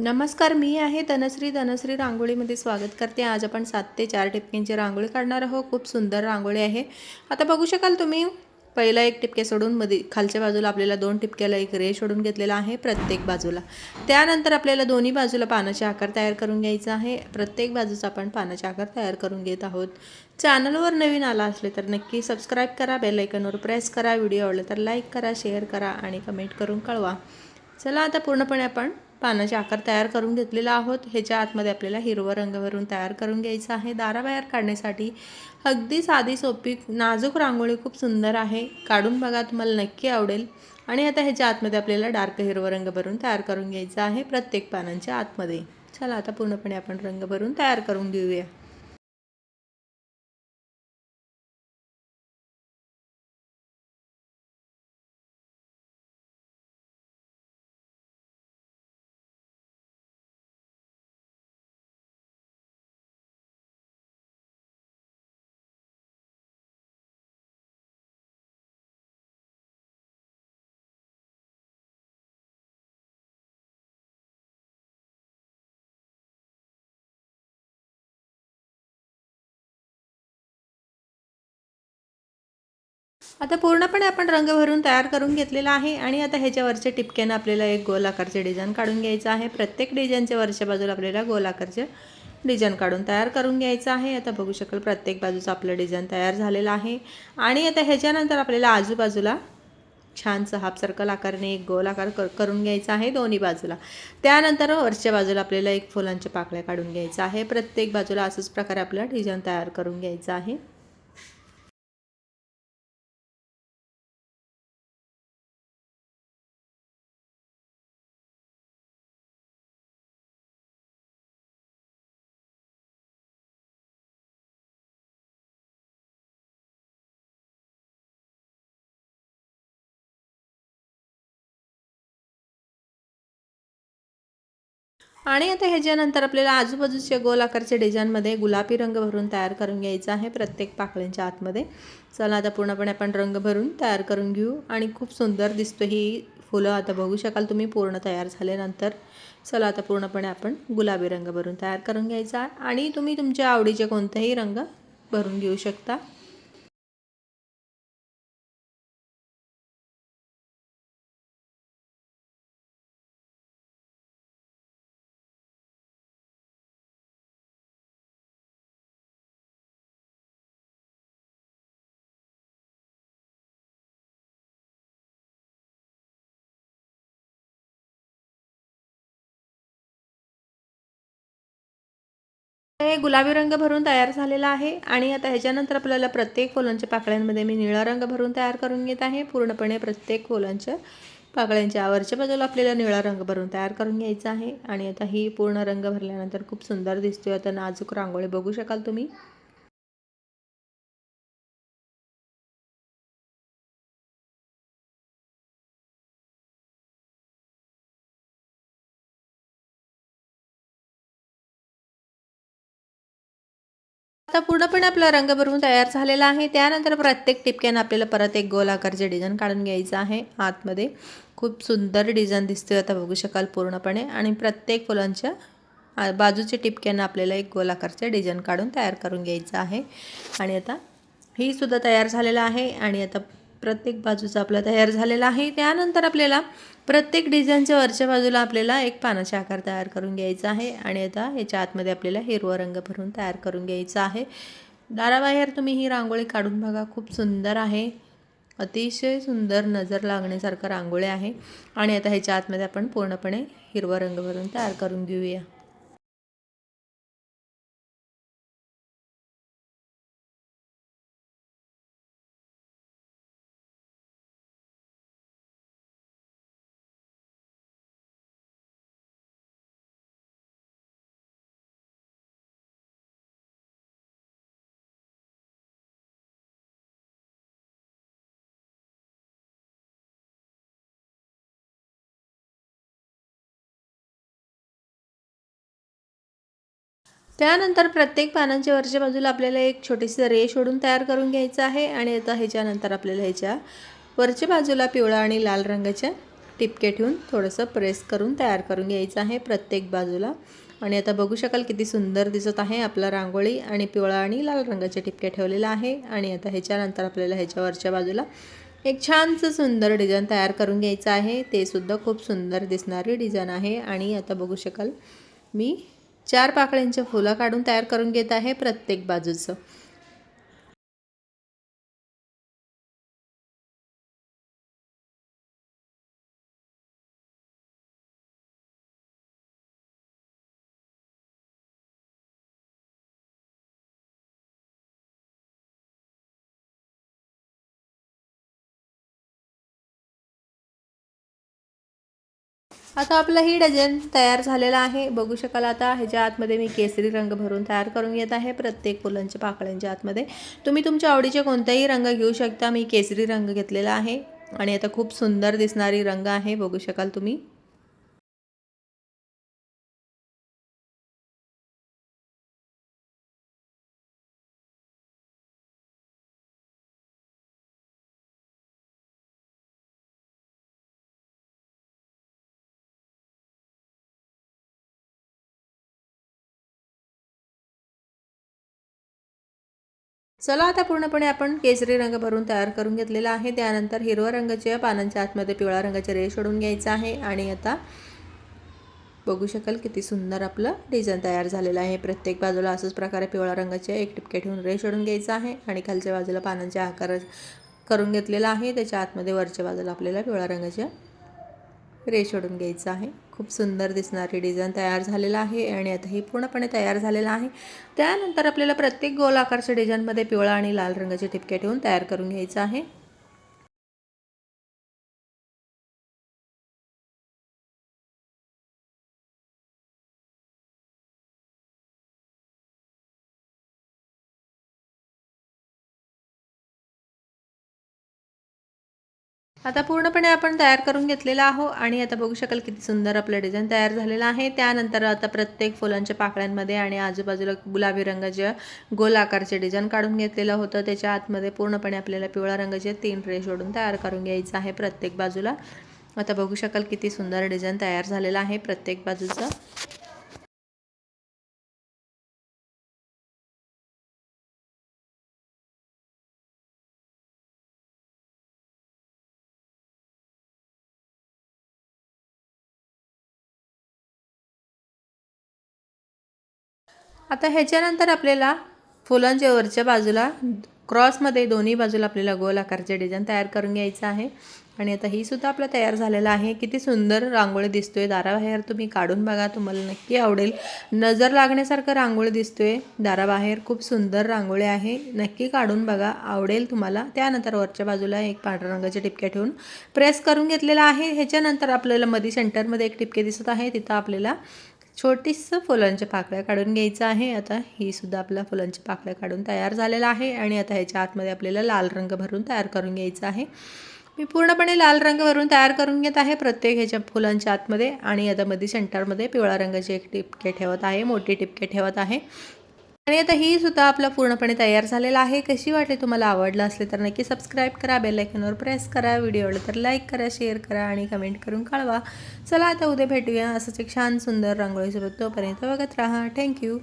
नमस्कार मी आहे तनश्री तनश्री रांगोळीमध्ये स्वागत करते. आज आपण सात ते चार टिपक्यांची रांगोळी काढणार आहोत. खूप सुंदर रांगोळी आहे. आता बघू शकाल तुम्ही पहिला एक टिपके सोडून मध्ये खालच्या बाजूला आपल्याला दोन टिपक्याला एक रे सोडून घेतलेला आहे प्रत्येक बाजूला. त्यानंतर आपल्याला दोन्ही बाजूला पानाचे आकार तयार करून घ्यायचा आहे. प्रत्येक बाजूचा आपण पानाचे आकार तयार करून घेत आहोत. चॅनलवर नवीन आला असले तर नक्की सबस्क्राईब करा बेलायकनवर प्रेस करा व्हिडिओ आवडला तर लाईक करा शेअर करा आणि कमेंट करून कळवा. चला आता पूर्णपणे आपण पानाचे आकार तयार करून घेतलेला आहोत. ह्याच्या आतमध्ये आपल्याला हिरवं रंग भरून तयार करून घ्यायचं आहे. दाराबाहेर काढण्यासाठी अगदी साधी सोपी नाजूक रांगोळी खूप सुंदर आहे. काढून बघा तुम्हाला नक्की आवडेल. आणि आता ह्याच्या आतमध्ये आपल्याला डार्क हिरवं रंग भरून तयार करून घ्यायचं आहे प्रत्येक पानांच्या आतमध्ये. चला आता पूर्णपणे आपण रंग भरून तयार करून घेऊया. आता पूर्णपणे आपण रंग भरून तयार करून घेतलेला आहे आणि आता ह्याच्यावरच्या टिपक्यानं आपल्याला एक गोल आकारचे डिझाईन काढून घ्यायचं आहे. प्रत्येक डिझाईनच्या वरच्या बाजूला आपल्याला गोल आकारचे डिझाईन काढून तयार करून घ्यायचं आहे. आता बघू शकाल प्रत्येक बाजूचं आपलं डिझाईन तयार झालेलं आहे. आणि आता ह्याच्यानंतर आपल्याला आजूबाजूला छानसं हाफ सर्कल आकाराने एक गोल आकार कर करून घ्यायचा आहे दोन्ही बाजूला. त्यानंतर वरच्या बाजूला आपल्याला एक फुलांच्या पाकळ्या काढून घ्यायचं आहे. प्रत्येक बाजूला असंच प्रकारे आपलं डिझाईन तयार करून घ्यायचं आहे. आणि आता ह्याच्यानंतर आपल्याला आजूबाजूच्या गोल आकारच्या डिझाईनमध्ये गुलाबी रंग भरून तयार करून घ्यायचा आहे प्रत्येक पाकळ्यांच्या आतमध्ये. चला आता पूर्णपणे आपण रंग भरून तयार करून घेऊ. आणि खूप सुंदर दिसतो ही फुलं. आता बघू शकाल तुम्ही पूर्ण तयार झाल्यानंतर. चला आता पूर्णपणे आपण गुलाबी रंग भरून तयार करून घ्यायचा. आणि तुम्ही तुमच्या आवडीचे कोणतेही रंग भरून घेऊ शकता. हे गुलाबी रंग भरून तयार झालेला आहे आणि आता ह्याच्यानंतर आपल्याला प्रत्येक फुलांच्या पाकळ्यांमध्ये मी निळा रंग भरून तयार करून घेत आहे. पूर्णपणे प्रत्येक फुलांच्या पाकळ्यांच्या वरच्या बाजूला आपल्याला निळा रंग भरून तयार करून घ्यायचा आहे. आणि आता ही पूर्ण रंग भरल्यानंतर खूप सुंदर दिसतोय. आता नाजूक रांगोळी बघू शकाल तुम्ही. आता पूर्णपणे आपला रंग भरून तयार झालेला आहे. त्यानंतर प्रत्येक टिपक्यानं आपल्याला परत एक गोल आकारचे डिझाईन काढून घ्यायचं आहे. आतमध्ये खूप सुंदर डिझाईन दिसतोय. आता बघू शकाल पूर्णपणे. आणि प्रत्येक फुलांच्या बाजूच्या टिपक्यानं आपल्याला एक गोल आकारचे डिझाईन काढून तयार करून घ्यायचं आहे. आणि आता ही सुद्धा तयार झालेलं आहे. आणि आता प्रत्येक बाजूचा आपला तयार झालेला आहे. त्यानंतर आपल्याला प्रत्येक डिझाईनच्या वरच्या बाजूला आपल्याला एक पानाचा आकार तयार करून घ्यायचा आहे. आणि आता ह्याच्या आतमध्ये आपल्याला हिरवा रंग भरून तयार करून घ्यायचा आहे. दाराबाहेर तुम्ही ही रांगोळी काढून बघा. खूप सुंदर आहे. अतिशय सुंदर नजर लागण्यासारखं रांगोळी आहे. आणि आता ह्याच्या आतमध्ये आपण पूर्णपणे हिरवा रंग भरून तयार करून घेऊया. त्यानंतर प्रत्येक पानांच्या वरच्या बाजूला आपल्याला एक छोटीशी रेष ओढून तयार करून घ्यायचं आहे आणि आता ह्याच्यानंतर आपल्याला ह्याच्या वरच्या बाजूला पिवळा आणि लाल रंगाच्या टिपके ठेवून थोडंसं प्रेस करून तयार करून घ्यायचं आहे प्रत्येक बाजूला. आणि आता बघू शकाल किती सुंदर दिसत आहे आपला रांगोळी आणि पिवळा आणि लाल रंगाचे टिपके ठेवलेला आहे. आणि आता ह्याच्यानंतर आपल्याला ह्याच्यावरच्या बाजूला एक छानसं सुंदर डिझाईन तयार करून घ्यायचं आहे. ते सुद्धा खूप सुंदर दिसणारी डिझाईन आहे. आणि आता बघू शकाल मी चार पाकळ्यांच्या फुलं काढून तयार करून घेत आहे प्रत्येक बाजूचं. आता आपलं ही डझन तयार झालेलं आहे. बघू शकाल आता ह्याच्या आतमध्ये मी केसरी रंग भरून तयार करून घेत आहे प्रत्येक फुलांच्या पाकळ्यांच्या आतमध्ये. तुम्ही तुमच्या आवडीचे कोणताही रंग घेऊ शकता. मी केसरी रंग घेतलेला आहे आणि आता खूप सुंदर दिसणारी रंग आहे. बघू शकाल तुम्ही. चला आता पूर्णपणे आपण केसरी रंग भरून तयार करून घेतलेला आहे. त्यानंतर हिरव्या रंगाच्या पानांच्या आतमध्ये पिवळ्या रंगाचे रेश सोडून घ्यायचं आहे. आणि आता बघू शकाल किती सुंदर आपलं डिझाईन तयार झालेलं आहे. प्रत्येक बाजूला असंच प्रकारे पिवळ्या रंगाचे एक टिपके ठेवून रेश सोडून घ्यायचं आहे. आणि खालच्या बाजूला पानांच्या आकार करून घेतलेला आहे. त्याच्या आतमध्ये वरच्या बाजूला आपल्याला पिवळ्या रंगाच्या रेश ओढून घ्यायचं आहे. खूप सुंदर दिसणारी डिझाईन तयार झालेला आहे आणि आता हे पूर्णपणे तयार झालेलं आहे. त्यानंतर आपल्याला प्रत्येक गोल आकारच्या डिझाईनमध्ये पिवळा आणि लाल रंगाचे ठिपके ठेवून तयार करून घ्यायचं आहे. आता पूर्णपणे आपण तयार करून घेतलेला आहो आणि आता बघू शकाल किती सुंदर आपलं डिझाईन तयार झालेलं आहे. त्यानंतर आता प्रत्येक फुलांच्या पाकळ्यांमध्ये आणि आजूबाजूला गुलाबी रंगाच्या गोल आकारचे डिझाईन काढून घेतलेलं होतं. त्याच्या आतमध्ये पूर्णपणे आपल्याला पिवळ्या रंगाचे तीन ड्रेस ओढून तयार करून घ्यायचं आहे प्रत्येक बाजूला. आता बघू शकाल किती सुंदर डिझाईन तयार झालेलं आहे प्रत्येक बाजूचं. आता ह्याच्यानंतर आपल्याला फुलांच्या वरच्या बाजूला क्रॉसमध्ये दोन्ही बाजूला आपल्याला गोल आकारचे डिझाईन तयार करून घ्यायचं आहे. आणि आता ही सुद्धा आपलं तयार झालेलं आहे. किती सुंदर रांगोळी दिसतोय. दाराबाहेर तुम्ही काढून बघा. तुम्हाला नक्की आवडेल. नजर लागण्यासारखं रांगोळी दिसतोय. दाराबाहेर खूप सुंदर रांगोळी आहे. नक्की काढून बघा. आवडेल तुम्हाला. त्यानंतर वरच्या बाजूला एक पांढऱ्या रंगाच्या टिपक्या ठेवून प्रेस करून घेतलेला आहे. ह्याच्यानंतर आपल्याला मधी सेंटरमध्ये एक टिपके दिसत आहे. तिथं आपल्याला छोटीसं फुलांच्या पाकळ्या काढून घ्यायचं आहे. आता ही सुद्धा आपल्या फुलांच्या पाकळ्या काढून तयार झालेला आहे आणि आता ह्याच्या आतमध्ये आपल्याला लाल रंग भरून तयार करून घ्यायचं आहे. मी पूर्णपणे लाल रंग भरून तयार करून घेत आहे प्रत्येक ह्याच्या फुलांच्या आतमध्ये आणि आता मध्ये सेंटरमध्ये पिवळा रंगाचे एक टिपके ठेवत आहे मोठी टिपके ठेवत आहे. आणि आता ही सुद्धा आपला पूर्णपणे तयार झालेला आहे. कशी वाटली तुम्हाला आवडलं असले तर नक्की सबस्क्राईब करा बेलायकनवर प्रेस करा. व्हिडिओ आवडला तर लाईक करा शेअर करा आणि कमेंट करून कळवा. चला आता उद्या भेटूया असंच एक छान सुंदर रांगोळीसोबत. तोपर्यंत बघत राहा. थँक्यू